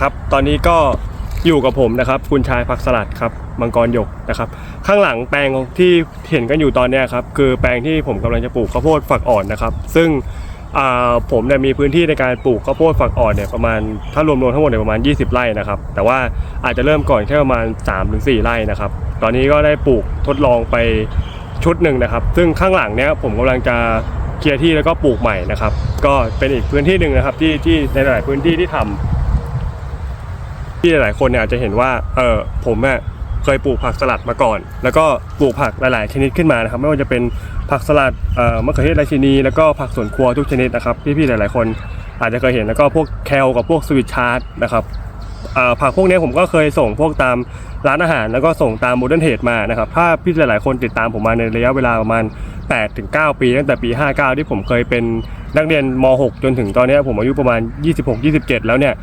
ครับ ตอนนี้ก็อยู่กับผมนะครับ คุณชายผักสลัดครับมังกรหยกนะครับ ข้างหลังแปลงที่เห็นกันอยู่ตอนนี้ครับคือแปลงที่ผมกำลังจะปลูกข้าวโพดฝักอ่อนนะครับ ซึ่งผมเนี่ยมีพื้นที่ในการปลูกข้าวโพดฝักอ่อนเนี่ยประมาณถ้ารวมๆทั้งหมดเนี่ยประมาณ 20 ไร่นะครับ แต่ว่าอาจจะเริ่มก่อนแค่ประมาณ 3-4 ไร่นะครับ ตอนนี้ก็ได้ปลูกทดลองไปชุดหนึ่งนะครับ ซึ่งข้างหลังเนี้ยผมกำลังจะเคลียร์ที่แล้วก็ปลูกใหม่นะครับ ก็เป็นอีกพื้นที่หนึ่งนะครับที่ที่ในหลายพื้นที่ที่ทำ ที่หลายๆคนเนี่ยอาจจะเห็นว่าเออผมเนี่ยเคยปลูกผักสลัดมาก่อน แล้วก็ปลูกผักหลาย ๆ ชนิดขึ้นมานะครับ ไม่ว่าจะเป็นผักสลัดเอ่อมะเขือเทศราชินี แล้วก็ผักสวนครัวทุกชนิดนะครับ พี่ ๆ หลาย ๆ คนอาจจะเคยเห็นแล้วก็พวกแคลกับพวกสวิตชาร์ดนะครับผักพวกนี้ผมก็เคยส่งพวกตามร้านอาหาร แล้วก็ส่งตามโมเดิร์นเทดมานะครับ ถ้าพี่หลาย ๆ คนติดตามผมมาในระยะเวลาประมาณ 8-9 ปี ตั้งแต่ปี 59 ที่ผมเคยเป็นนักเรียนม .6 จนถึงตอนนี้ผมอายุประมาณ 26-27 แล้วเนี่ย